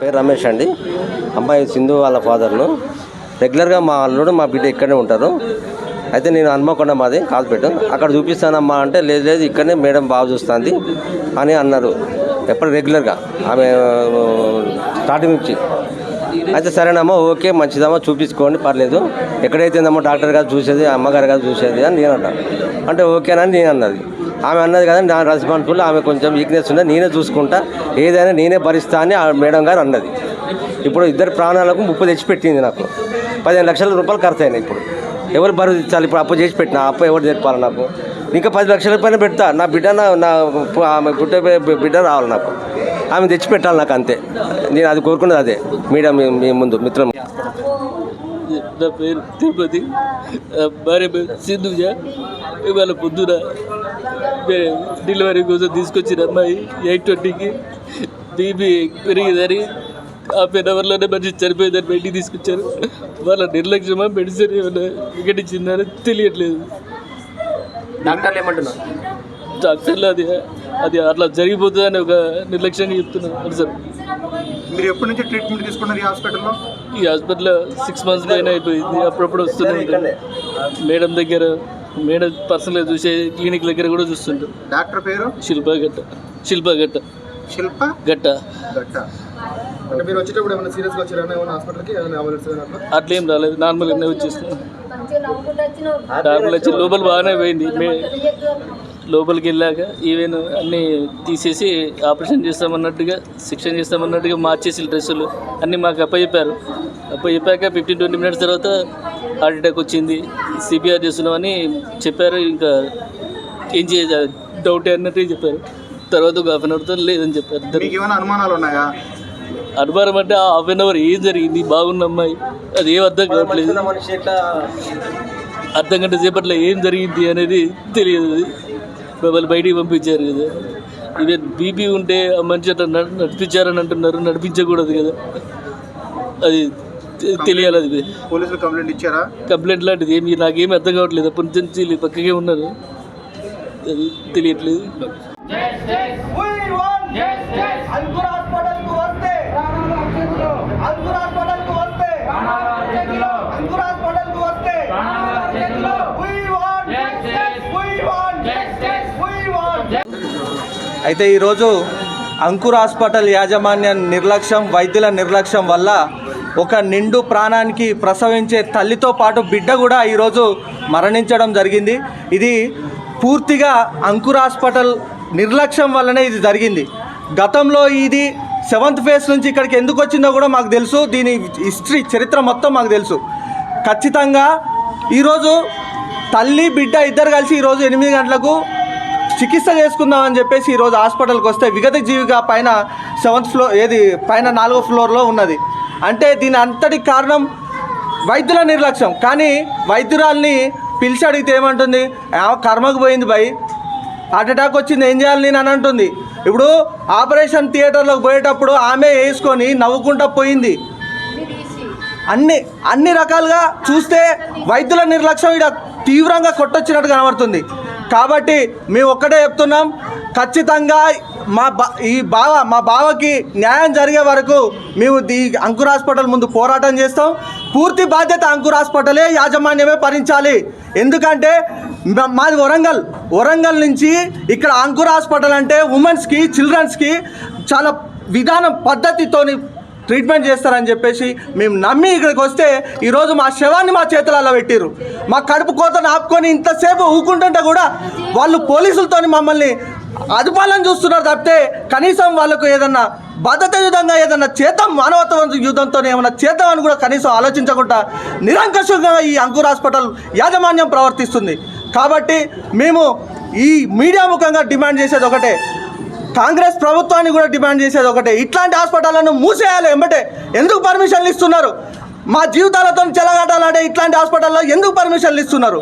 పేరు రమేష్ అండి. అమ్మాయి సింధు వాళ్ళ ఫాదర్ను. రెగ్యులర్గా మా అల్లుడు మా బిడ్డ ఇక్కడనే ఉంటారు. అయితే నేను హన్మకొండ మాది కాల్పేట. అక్కడ చూపిస్తానమ్మా అంటే లేదు లేదు ఇక్కడనే మేడం బాగా చూస్తుంది అని అన్నారు. ఎప్పుడు రెగ్యులర్గా ఆమె స్టార్టింగ్ నుంచి. అయితే సరేనమ్మా ఓకే మంచిదమ్మా చూపించుకోండి పర్లేదు. ఎక్కడైతేందమ్మా డాక్టర్ గారు చూసేది అమ్మగారు గారు చూసేది అని నేను అన్నా. అంటే ఓకేనని నేను అన్నది. ఆమె అన్నది కదా నా రెస్పాన్సిబుల్ ఆమె కొంచెం వీక్నెస్ ఉన్నది నేనే చూసుకుంటా. ఏదైనా నేనే భరిస్తా అని ఆ మేడం గారు అన్నది. ఇప్పుడు ఇద్దరు ప్రాణాలకు ముప్పు తెచ్చిపెట్టింది నాకు. పదిహేను లక్షల రూపాయలు ఖర్చు అయినాయి ఇప్పుడు. ఎవరు భరించాలి ఇప్పుడు అప్పు చేసి పెట్టిన అప్పు ఎవరు తెప్పాలి నాకు? ఇంకా పది లక్షల పైన పెడతా. నా బిడ్డ నా ఆమె పుట్టే బిడ్డ రావాలి నాకు. ఆమె తెచ్చిపెట్టాలి నాకు అంతే. నేను అది కోరుకున్నది అదే. మీడియా మీ మీ ముందు మిత్రం. నా పేరు తిరుపతి. భార్య సింధుజ. ఇవాళ పొద్దున డెలివరీ కోసం తీసుకొచ్చిన అమ్మాయి ఎయిట్ ట్వంటీకి బీబీ పెరిగిందని హాఫ్ అన్ అవర్లోనే మనిషి చనిపోయిందని బయటికి తీసుకొచ్చారు. వాళ్ళ నిర్లక్ష్యమా మెడిసిన్ ఏమైనా వికటించిందని తెలియట్లేదు. డాక్టర్లు ఏమంటున్నారు? డాక్టర్లు అది అది అట్లా జరిగిపోతుందని ఒక నిర్లక్ష్యంగా చెప్తున్నారు. సార్. మీరు ఎప్పటి నుంచి ట్రీట్మెంట్ తీసుకున్నారు ఈ హాస్పిటల్లో ఈ హాస్పిటల్లో సిక్స్ మంత్స్ పైన అయిపోయింది. అప్పుడప్పుడు వస్తూనే ఉంటాను మేడం దగ్గర మేడం పర్సనల్గా చూసే క్లినిక్ దగ్గర కూడా చూస్తుంటాం. డాక్టర్ పేరు? శిల్ప గట్ట. శిల్ప గట్ట. శిల్ప? గట్ట. గట్ట. అంటే మీరు వచ్చేటప్పుడు ఏమైనా సీరియస్గా వచ్చారా? ఏమైనా హాస్పిటల్కి ఏమైనా అట్లా? రాలేదు. నార్మల్గానే వచ్చేస్తాం నార్మల్ వచ్చి లోపల బాగానే పోయింది. లోపలికి వెళ్ళాక ఈవెన్ అన్నీ తీసేసి ఆపరేషన్ చేస్తామన్నట్టుగా శిక్షణ చేస్తామన్నట్టుగా మార్చేసి డ్రెస్సులు అన్నీ మాకు అప్పచెప్పారు అప్పచెప్పాక ఫిఫ్టీన్ ట్వంటీ మినిట్స్ తర్వాత హార్ట్ అటాక్ వచ్చింది. సిపిఆర్ చేస్తున్నామని చెప్పారు. ఇంకా ఏం చే డౌట్ అన్నట్టు చెప్పారు. తర్వాత ఒక హాఫ్ అన్ అవర్తో లేదని చెప్పారు. ఇద్దరు మీకు ఏమైనా అనుమానాలు ఉన్నాయా? అనుమానం అంటే ఆ హాఫ్ అన్ అవర్ ఏం జరిగింది? బాగున్న అమ్మాయి. అది ఏం అర్థం కావట్లేదు. అర్ధ గంట సేపట్లో ఏం జరిగింది అనేది తెలియదు. మిమ్మల్ని బయటికి పంపించారు కదా. ఇదే బీపీ ఉంటే ఆ మనిషి అట్లా నడ- నడిపించారని అంటున్నారు నడిపించకూడదు కదా. అది తెలియాలి అది. పోలీసులు కంప్లైంట్ ఇచ్చారా? కంప్లైంట్ లాంటిది ఏమి నాకేమీ అర్థం కావట్లేదు. అప్పటి నుంచి పక్కకే ఉన్నారు. అది తెలియట్లేదు. అయితే ఈరోజు అంకుర్ హాస్పిటల్ యాజమాన్య నిర్లక్ష్యం వైద్యుల నిర్లక్ష్యం వల్ల ఒక నిండు ప్రాణానికి ప్రసవించే తల్లితో పాటు బిడ్డ కూడా ఈరోజు మరణించడం జరిగింది. ఇది పూర్తిగా అంకుర్ హాస్పిటల్ నిర్లక్ష్యం వల్లనే ఇది జరిగింది. గతంలో ఇది సెవెంత్ ఫేజ్ నుంచి ఇక్కడికి ఎందుకు వచ్చిందో కూడా మాకు తెలుసు. దీని హిస్టరీ చరిత్ర మొత్తం మాకు తెలుసు. ఖచ్చితంగా ఈరోజు తల్లి బిడ్డ ఇద్దరు కలిసి ఈరోజు ఎనిమిది గంటలకు చికిత్స చేసుకుందాం అని చెప్పేసి ఈరోజు హాస్పిటల్కి వస్తే విగత జీవిగా పైన సెవెంత్ ఫ్లోర్ ఏది? పైన నాలుగో ఫ్లోర్లో ఉన్నది. అంటే దీని అంతటి కారణం వైద్యుల నిర్లక్ష్యం. కానీ వైద్యురాల్ని పిలిచి అడిగితే ఏమంటుంది? "ఆ, కర్మకు పోయింది భయ్ హార్ట్ అటాక్ వచ్చింది ఏం చేయాలి నేను అని అంటుంది. ఇప్పుడు ఆపరేషన్ థియేటర్లోకి పోయేటప్పుడు ఆమె వేసుకొని నవ్వుకుంటా పోయింది. అన్ని అన్ని రకాలుగా చూస్తే వైద్యుల నిర్లక్ష్యం ఇక్కడ తీవ్రంగా కొట్టొచ్చినట్టు కనబడుతుంది. కాబట్టి మేము ఒక్కటే చెప్తున్నాం ఖచ్చితంగా మా బా ఈ బావ మా బావకి న్యాయం జరిగే వరకు మేము ఈ అంకుర్ హాస్పిటల్ ముందు పోరాటం చేస్తాం. పూర్తి బాధ్యత అంకుర్ హాస్పిటలే యాజమాన్యమే భరించాలి. ఎందుకంటే మాది వరంగల్. వరంగల్ నుంచి ఇక్కడ అంకుర్ హాస్పిటల్ అంటే ఉమెన్స్కి చిల్డ్రన్స్కి చాలా విధానం పద్ధతితోని ట్రీట్మెంట్ చేస్తారని చెప్పేసి మేము నమ్మి ఇక్కడికి వస్తే ఈరోజు మా శవాన్ని మా చేతులలో పెట్టిర్రు. మా కడుపు కోతను ఆపుకొని ఇంతసేపు ఊకుంటుంటే కూడా వాళ్ళు పోలీసులతోని మమ్మల్ని అదుపాలని చూస్తున్నారు తప్పితే కనీసం వాళ్ళకు ఏదన్నా భద్రత యుద్ధంగా ఏదన్నా చేద్దాం మానవత యుద్ధంతో ఏమన్నా చేద్దామని కూడా కనీసం ఆలోచించకుండా నిరంకషంగా ఈ అంకుర్ హాస్పిటల్ యాజమాన్యం ప్రవర్తిస్తుంది. కాబట్టి మేము ఈ మీడియా ముఖంగా డిమాండ్ చేసేది ఒకటే. కాంగ్రెస్ ప్రభుత్వాన్ని కూడా డిమాండ్ చేసేది ఒకటే. ఇట్లాంటి హాస్పిటళ్ళను మూసేయాలి ఎంబటే ఎందుకు పర్మిషన్లు ఇస్తున్నారు? మా జీవితాలతో చెలగాటాలంటే ఇట్లాంటి హాస్పిటల్లో ఎందుకు పర్మిషన్లు ఇస్తున్నారు?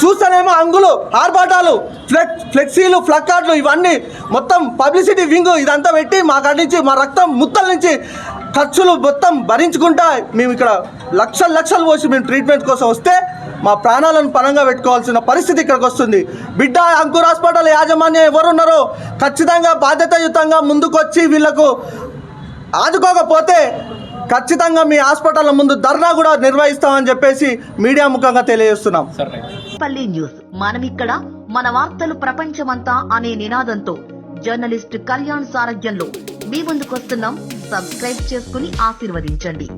చూస్తేనేమో అంగులు ఆర్భాటాలు ఫ్లెక్ ఫ్లెక్సీలు ఫ్లక్కార్డులు ఇవన్నీ మొత్తం పబ్లిసిటీ వింగ్ ఇదంతా పెట్టి మా కాడి నుంచి మా రక్తం ముత్తల నుంచి ఖర్చులు మొత్తం భరించుకుంటా మేము ఇక్కడ లక్షలు లక్షలు పోసి మేము ట్రీట్మెంట్ కోసం వస్తే మా ప్రాణాలను పరంగా పెట్టుకోవాల్సిన పరిస్థితి ఇక్కడికి వస్తుంది. బిడ్డ అంకుర్ హాస్పిటల్ యాజమాన్యం ఎవరున్నారో ఖచ్చితంగా బాధ్యతాయుతంగా ముందుకొచ్చి వీళ్ళకు ఆదుకోకపోతే ఖచ్చితంగా మీ హాస్పిటల్ ముందు ధర్నా కూడా నిర్వహిస్తామని చెప్పేసి మీడియా ముఖంగా తెలియజేస్తున్నాం. పల్లి న్యూస్. మనమిక్కడ మన వార్తలు ప్రపంచమంతా అనే నినాదంతో జర్నలిస్ట్ కళ్యాణ్ సారథ్యంలో మీ ముందుకొస్తున్నాం. సబ్స్క్రైబ్ చేసుకుని ఆశీర్వదించండి.